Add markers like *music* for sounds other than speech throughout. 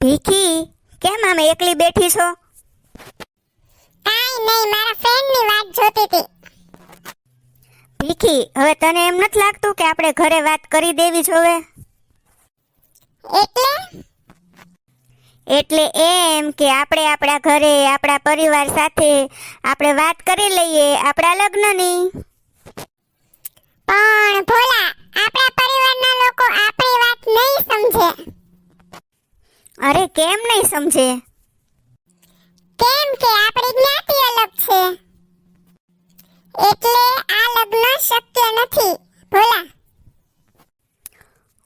ભીખી? કેમ આમ એકલી બેઠી છો? કાઈ નહીં મારા ફ્રેન્ડની વાત જોતી હતી. ભીખી હવે તને એમ નથી લાગતું કે આપણે ઘરે વાત કરી દેવી જોવે એટલે? એટલે એમ કે આપણે આપણા ઘરે આપણા પરિવાર સાથે આપણે વાત કરી લઈએ આપણા લગ્નની. પણ ભોલા આપણા પરિવારના લોકો આપણી વાત નહીં સમજે અરે કેમ નહીં સમજે? કેમ કે આપણી જ્ઞાતિ અલગ છે. એટલે આ લગ્ન શક્ય નથી. ભોલા.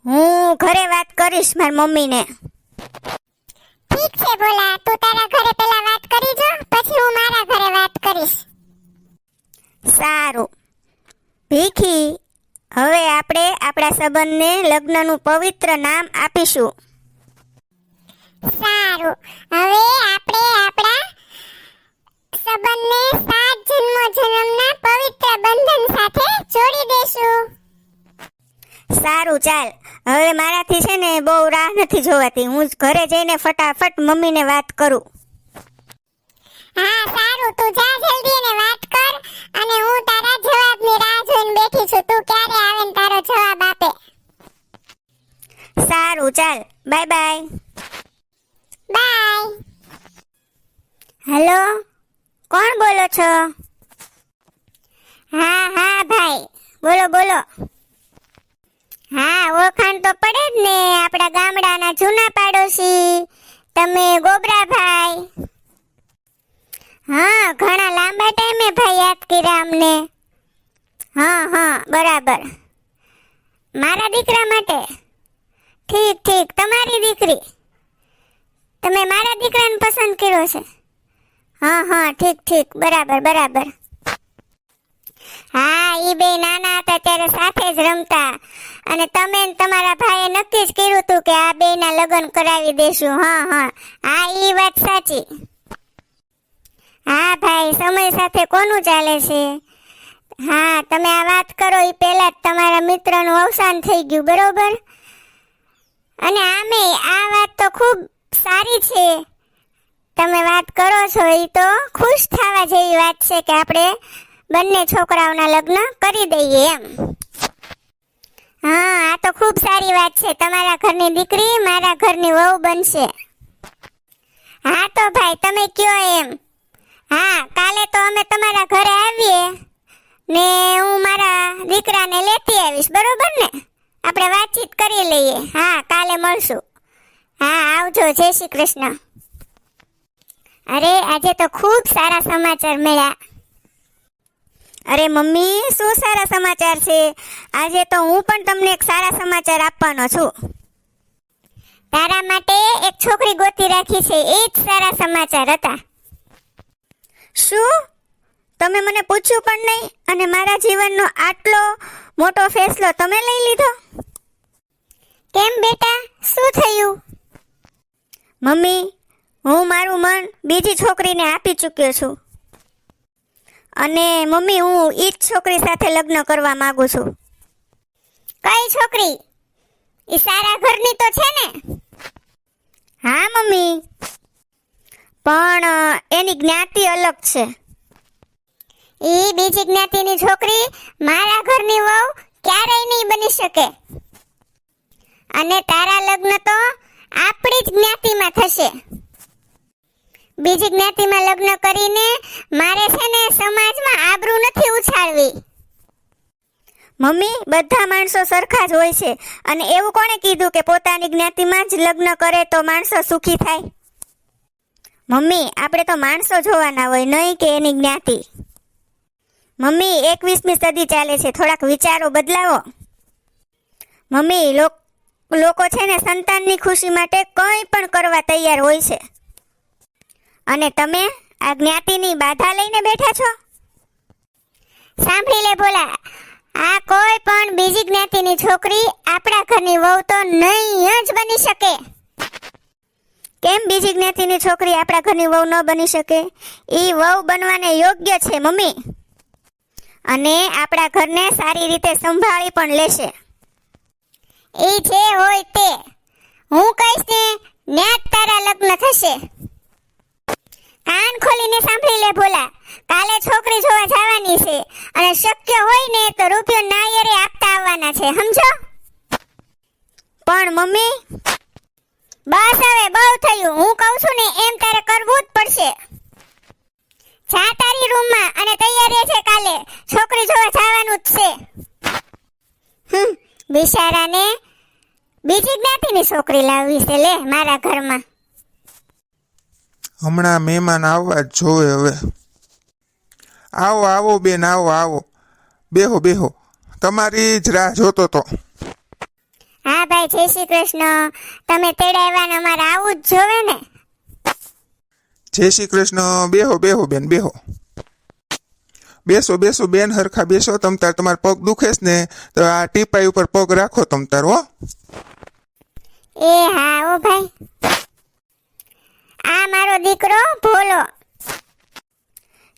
હું ઘરે વાત કરીશ મારી મમ્મીને. ઠીક છે ભોલા તું તારા ઘરે પહેલા વાત કરી જો પછી હું મારા ઘરે વાત કરીશ. સારું. ભીખી હવે આપણે આપણા સંબંધને લગ્નનું પવિત્ર નામ આપીશું. સારું. હવે આપણે આપણા સંબંધને સાત જન્મો જન્મના પવિત્ર બંધન સાથે જોડી દેશું. સારું ચાલ. હવે મારાથી છે ને બહુ રાહ નથી જોવાતી. હું ઘરે જઈને ફટાફટ મમ્મીને વાત કરું. હા સારું. તું જા જલ્દી ને વાત કર અને હું તારા જવાબની રાહ જોઈને બેઠી છું. તું ક્યારે આવે ને તારો જવાબ આપે. સારું ચાલ. Bye bye bye. હેલો? કોણ બોલો છો? હા હા, ભાઈ. બોલો બોલો. હા, ઓળખાણ તો પડે જ ને આપણા ગામડાના જૂના પાડોશી. તમે ગોબરાભાઈ હા, ઘણા લાંબા ટાઈમે ભાઈ યાદ કર્યા અમને. હા હા, બરાબર. મારા દીકરા માટે. ઠીક ઠીક, તમારી દીકરી. તમે મારા દીકરાને પસંદ કર્યો છે. હા હા, ઠીક ઠીક. બરાબર બરાબર. હા, ઈ બે નાના હતા ત્યારે સાથે જ રમતા. અને તમે તમારા ભાઈએ નક્કી જ કર્યું હતું કે આ બેયના લગ્ન કરાવી દેશું. હા હા. હા, ઈ વાત સાચી. હા, ભાઈ, સમય સાથે કોનું ચાલે છે? હા, તમે આ વાત કરો એ પહેલા જ તમારા મિત્રનું અવસાન થઈ ગયું, બરોબર? અને આમે, આ વાત તો ખૂબ સારી છે. તમે વાત કરો છો એ તો ખુશ થવા જેવી વાત છે કે આપણે બંને છોકરાઓના લગ્ન કરી દઈએ એમ. હા, આ તો ખૂબ સારી વાત છે. તમારા ઘરની દીકરી મારા ઘરની વહુ બનશે. હા તો ભાઈ, તમે કયો એમ? હા, કાલે તો અમે તમારા ઘરે આવીએ ને હું મારા દીકરાને લેતી આવીશ, બરોબર ને? આપણે વાતચીત કરી લઈએ. હા, કાલે મળશું. હા, આવજો. જય શ્રી કૃષ્ણ. અરે આજે તો ખૂબ સારા સમાચાર મળ્યા. અરે મમ્મી શું સારા સમાચાર છે? આજે તો હું પણ તમને એક સારા સમાચાર આપવાનો છું. તારા માટે એક છોકરી ગોતી રાખી છે એ જ સારા સમાચાર હતા. શું? તમે મને પૂછ્યું પણ નહીં અને મારા જીવનનો આટલો મોટો ફેસલો તમે લઈ લીધો? કેમ બેટા? શું થયું? મમ્મી હું મારું મન બીજી છોકરીને આપી ચૂક્યો છું. અને મમ્મી, હું એ જ છોકરી સાથે લગ્ન કરવા માંગુ છું. કઈ છોકરી? એ સારા ઘરની તો છે ને? હા, મમ્મી. પણ એની જ્ઞાતિ અલગ છે. એ બીજી જ્ઞાતિની છોકરી મારા ઘરની વહુ ક્યારેય નહીં બની શકે. અને તારા લગ્ન તો આપણી જ જ્ઞાતિમાં થશે. બીજી જ્ઞાતિમાં લગ્ન કરીને મારે છે ને સમાજમાં આબરૂ નથી ઉછાળવી. મમ્મી, બધા માણસો સરખા જ હોય છે. અને એવું કોણે કીધું કે પોતાની જ્ઞાતિમાં જ લગ્ન કરે તો માણસો સુખી થાય? મમ્મી, આપણે તો માણસો જોવાના હોય, નહીં કે એની જ્ઞાતિ. મમ્મી, એકવીસમી સદી ચાલે છે. થોડાક વિચારો બદલાવો. મમ્મી, લોક- છે ને સંતાનની ખુશી માટે કંઈ પણ કરવા તૈયાર હોય છે. અને તમે આ જ્ઞાતિની બાધા લઈને બેઠા છો? સાંભળી લે બોલા આ કોઈ પણ બીજી જ્ઞાતિની છોકરી આપણા ઘરની વહુ તો નહીં જ બની શકે. કેમ બીજી જ્ઞાતિની છોકરી આપણા ઘરની વહુ ન બની શકે? એ વહુ બનવાને યોગ્ય છે, મમ્મી. અને આપણા ઘરને સારી રીતે સંભાળી પણ લેશે. એ જે હોય તે. હું કહીશ ને ન્યા તારા લગ્ન કાન ખોલીને સાંભળી લે ભોલા. કાલે છોકરી જોવા જવાની છે અને શક્ય હોય ને તો રૂપિયો નાયરે આપતા આવવાના છે, સમજો? પણ મમ્મી, બસ હવે બહુ થયું. હું કહું છું ને, એમ તારે કરવું જ પડશે. જા તારી રૂમમાં અને તૈયારી છે કાલે. છોકરી જોવા જવાનું જ છે. હમ, બિચારાને બીજી જ્ઞાતિની છોકરી લાવવી છે, લે, મારા ઘરમાં. હમણાં મહેમાન આવવા જ જોવે હવે. આવો આવો બેન આવો આવો. બેહો બેહો. તમારી જ રાહ જોતો તો. હા ભાઈ જય શ્રી કૃષ્ણ. તમે તેડાવ્યા અમારે આવું જ જોવે ને? જય શ્રી કૃષ્ણ. બેહો બેહો બેન બેહો. બેસો બેસો બેન હરખા બેસો. તમ તમાર તમારા પગ દુખે છે ને તો આ ટીપાઈ ઉપર પગ રાખો તમ તાર હો. એ હા ઓ ભાઈ. આ મારો દીકરો ભોલો.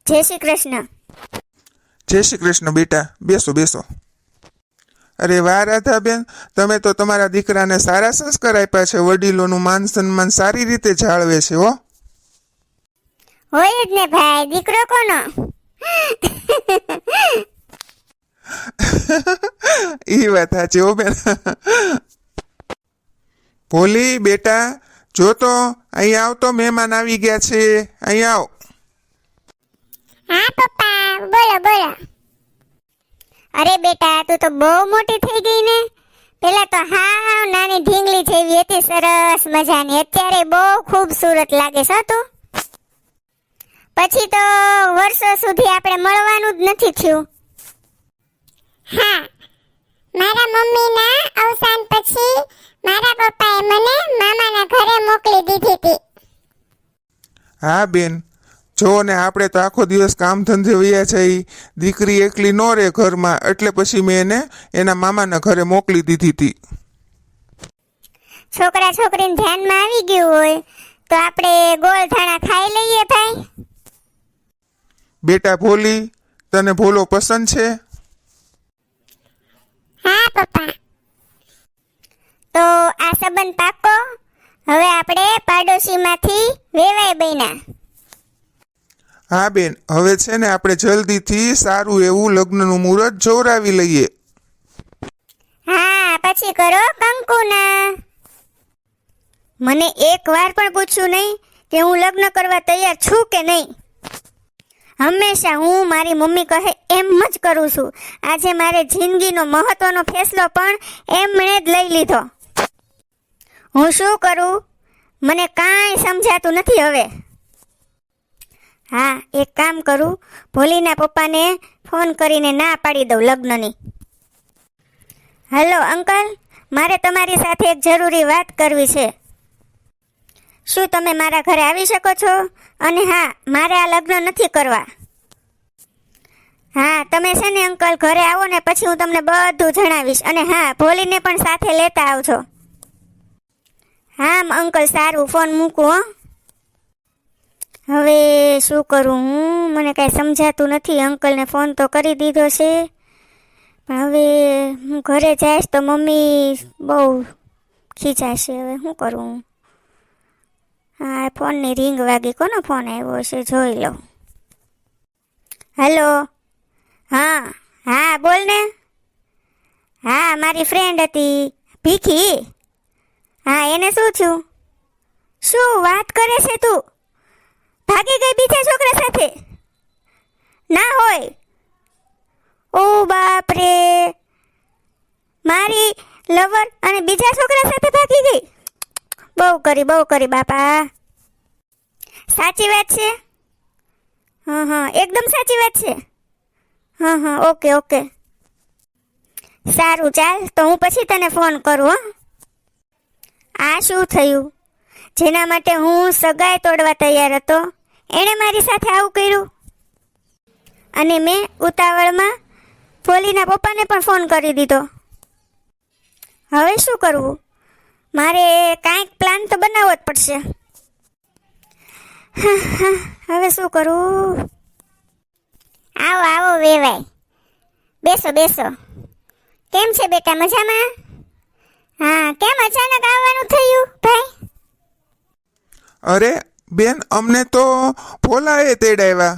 જય શ્રી કૃષ્ણ. જય શ્રી કૃષ્ણ બેટા બેસો બેસો. અરે વાહ રાધાબેન તમે તો તમારા દીકરાને સારા સંસ્કાર આપ્યા છે વડીલોનું માન સન્માન સારી રીતે જાળવે છે હો. હોય જ ને ભાઈ દીકરો કોનો? *laughs* એ વાત સાચી હો બેન. ભોલી બેટા જો તો, અહીં આવતો મહેમાન આવી ગયા છે. અહીં આવ. હા, પપ્પા, બોલો બોલો. અરે બેટા, તું તો બહુ મોટી થઈ ગઈ ને. પેલા તો હા નાની ઢીંગલી જેવી હતી, સરસ મજાની. અત્યારે બહુ ખૂબસૂરત લાગે છો તું. પછી તો વર્ષો સુધી આપણે મળવાનું જ નથી થયું. હા, મારા મમ્મીના અવસાન પછી મારા પપ્પાએ મને મામાના ઘરે મોકલી દીધી હતી. હા બેન. જો ને આપણે તો આખો દિવસ કામ ધંધે વયા જઈ દીકરી એકલી ન રહે ઘરમાં એટલે પછી મેં એને એના મામાના ઘરે મોકલી દીધી હતી. છોકરા છોકરીને ધ્યાનમાં આવી ગયું હોય તો આપણે ગોળ ધાણા ખાઈ લઈએ ભાઈ. બેટા ભોલી તને ભોલો પસંદ છે? હા પપ્પા. તો આ સંબંધ પાકો હવે આપણે પાડોશીમાંથી વેવાય બન્યા. હા બેન હવે છે ને આપણે જલ્દીથી સારું એવું લગ્નનું મુહૂર્ત જોવરાવી લઈએ. હા પછી કરો કંકુના. મને એક વાર પણ પૂછ્યું નહીં કે હું લગ્ન કરવા તૈયાર છું કે નહીં. હંમેશા હું મારી મમ્મી કહે એમ જ કરું છું. આજે મારે જિંદગીનો મહત્વનો ફેસલો પણ એમણે જ લઈ લીધો. હું શું કરું? મને કાંઈ સમજાતું નથી હવે. હા, એક કામ કરું. ભોલીના પપ્પાને ફોન કરીને ના પાડી દઉં લગ્નની. Hello, uncle. મારે તમારી સાથે એક જરૂરી વાત કરવી છે. શું તમે મારા ઘરે આવી શકો છો? અને હા, મારે આ લગ્ન નથી કરવા. હા, તમે છે ને અંકલ, ઘરે આવો ને પછી હું તમને બધું જણાવીશ. અને હા, ભોલીને પણ સાથે લેતા આવજો. હા અંકલ સારું, ફોન મૂકો હવે શું કરું હું? મને કાંઈ સમજાતું નથી. અંકલને ફોન તો કરી દીધો છે. પણ હવે હું ઘરે જઈશ તો મમ્મી બહુ ખીચાશે હવે શું કરું હા? ફોનની રિંગ વાગી. કોનો ફોન આવ્યો છે? જોઈ લો. હેલો. હા હા, બોલ ને. હા, મારી ફ્રેન્ડ હતી. ભીખી? હા, એને શું થયું? શું વાત કરે છે તું? ભાગી ગઈ બીજા છોકરા સાથે? ના હોય. ઓ બાપ રે મારી લવર અને બીજા છોકરા સાથે ભાગી ગઈ? બહુ કરી બહુ કરી બાપા. સાચી વાત છે? હા હા, એકદમ સાચી વાત છે. હા હા, ઓકે ઓકે. સારું, ચાલ, તો હું પછી તને ફોન કરું, હો. આ શું થયું? જેના માટે હું સગાઈ તોડવા તૈયાર હતો, એણે મારી સાથે આવું કર્યું. અને મેં ઉતાવળમાં ફોલીના પપ્પાને પણ ફોન કરી દીધો. હવે શું કરવું? મારે કાંઈક પ્લાન તો બનાવવો જ પડશે. હવે શું કરું આવો આવો વેવાય. બેસો બેસો. કેમ છે બેટા, મજામાં? હા કેમ અચાનક આવવાનું થયું ભાઈ? અરે બેન અમને તો ભોલાએ તેડાવ્યા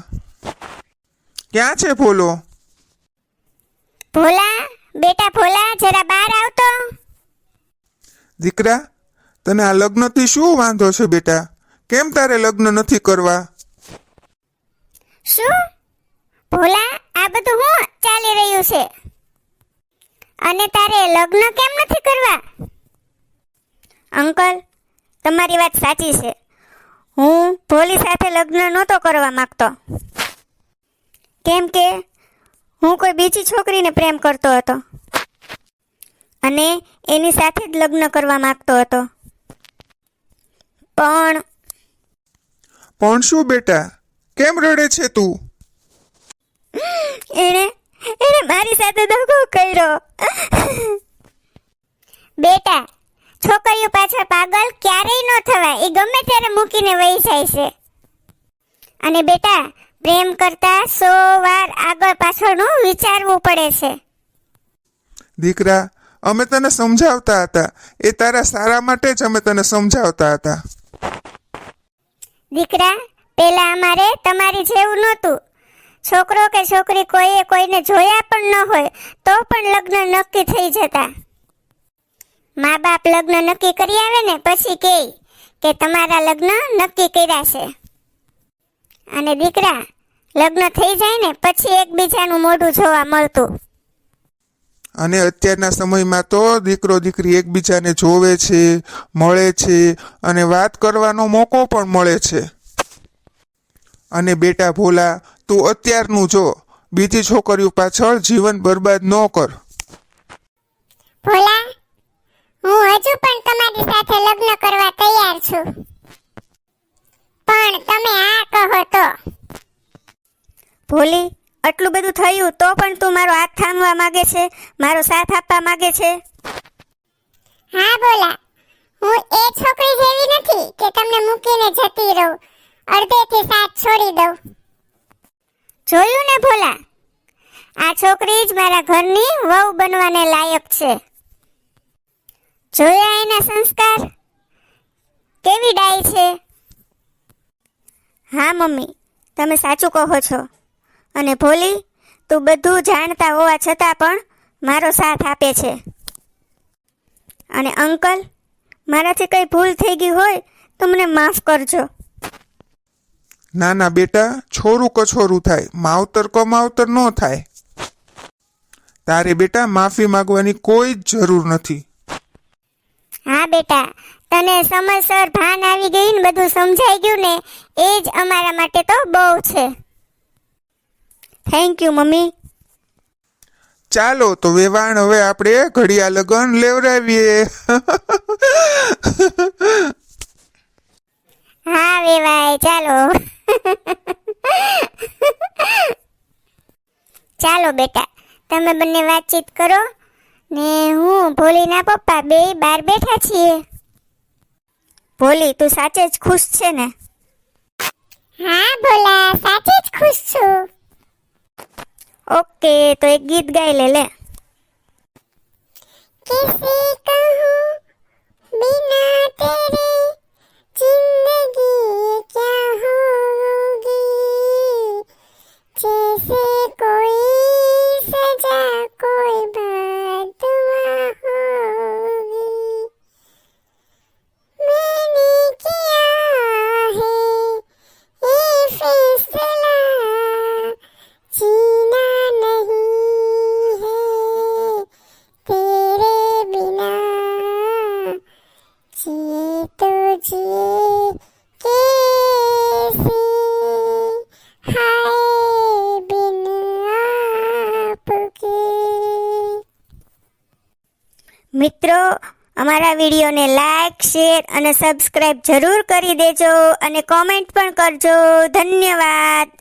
ક્યાં છે ભોલો ભોલા બેટા ભોલા જરા બહાર આવતો. દીકરા તને આ લગ્નથી શું વાંધો છે બેટા? કેમ તારે લગ્ન નથી કરવા? શું? ભોલા આ બધું હું ચાલી રહ્યું છે? અને તારે લગ્ન કેમ નથી કરવા? અંકલ તમારી વાત સાચી છે. હું ભોલી સાથે લગ્ન નહોતો કરવા માગતો. કેમ કે હું કોઈ બીજી છોકરીને પ્રેમ કરતો હતો. અને એની સાથે જ લગ્ન કરવા માંગતો હતો. પણ પણ શું બેટા? કેમ રડે છે તું? એણે એણે મારી સાથે દગો કર્યો. બેટા છોકરીઓ પાછળ પાગલ ક્યારેય ન થવાય. એ ગમે ત્યારે મૂકીને વહી જાય છે. અને બેટા પ્રેમ કરતા સો વાર આગળ પાછળનું વિચારવું પડે છે. દીકરા અમે તને સમજાવતા હતા. એ તારા સારા માટે જ અમે તને સમજાવતા હતા. દીકરા પેલા અમારે તમારી જેવું નહોતું. છોકરો કે છોકરી કોઈએ કોઈને જોયા પણ ન હોય, તો પણ લગ્ન નક્કી થઈ જતા. મા બાપ લગ્ન નક્કી કરી આવે ને, પછી કે કે તમારા લગ્ન નક્કી કર્યા છે. અને દીકરા, લગ્ન થઈ જાય ને, પછી એકબીજાનું મોઢું જોવા મળતું. અને અત્યારના સમયમાં તો દીકરો દીકરી એકબીજાને જોવે છે, મળે છે, અને વાત કરવાનો મોકો પણ મળે છે. અને બેટા ભોલા તું અત્યારનું જો. બીજી છોકરીઓ પાછળ જીવન બરબાદ ન કર. ભોલા હું હજુ પણ તમારી સાથે લગ્ન કરવા તૈયાર છું. પણ તમે આ કહો તો. ભોલી આટલું બધું થયું તો પણ તું મારો હાથ થામવા માંગે છે મારો સાથ આપવા માંગે છે. હા બોલા હું એ છોકરી જેવી નથી કે તમને મૂકીને જતી રહું. અડધેથી સાથ છોડી દઉં. જોયું ને ભોલા? આ છોકરી જ મારા ઘરની વહુ બનવાને લાયક છે. જોયા એના સંસ્કાર? કેવી ડાય છે? હા, મમ્મી, તમે સાચું કહો છો. અને ભોલી, તું બધું જાણતા હોવા છતાં પણ મારો સાથ આપે છે. અને અંકલ, મારાથી કંઈ ભૂલ થઈ ગઈ હોય તો મને માફ કરજો. ના ના બેટા છોરું કછોરું થાય માવતર કો માવતર ન થાય. તારે બેટા માફી માંગવાની કોઈ જ જરૂર નથી. હા બેટા તને સમયસર ભાન આવી ગઈ ને બધું સમજાઈ ગયું ને એ જ અમારા માટે તો બહુ છે. Thank you mummy. ચાલો તો વેવાણ હવે આપણે ઘડિયા લગન લેવડાવીએ હા વેવાય ચાલો. *laughs* ચાલો બેટા તમે બંને વાતચીત કરો ને હું ભોલીના પપ્પા બે બહાર બેઠા છીએ. ભોલી તું સાચે જ ખુશ છે ને? હા ભોલા સાચે જ ખુશ છું. ઓકે તો એક ગીત ગાઈ લે લે. किसी અમારા વિડીયોને લાઈક શેર અને સબસ્ક્રાઈબ જરૂર કરી દેજો અને કોમેન્ટ પણ કરજો. ધન્યવાદ.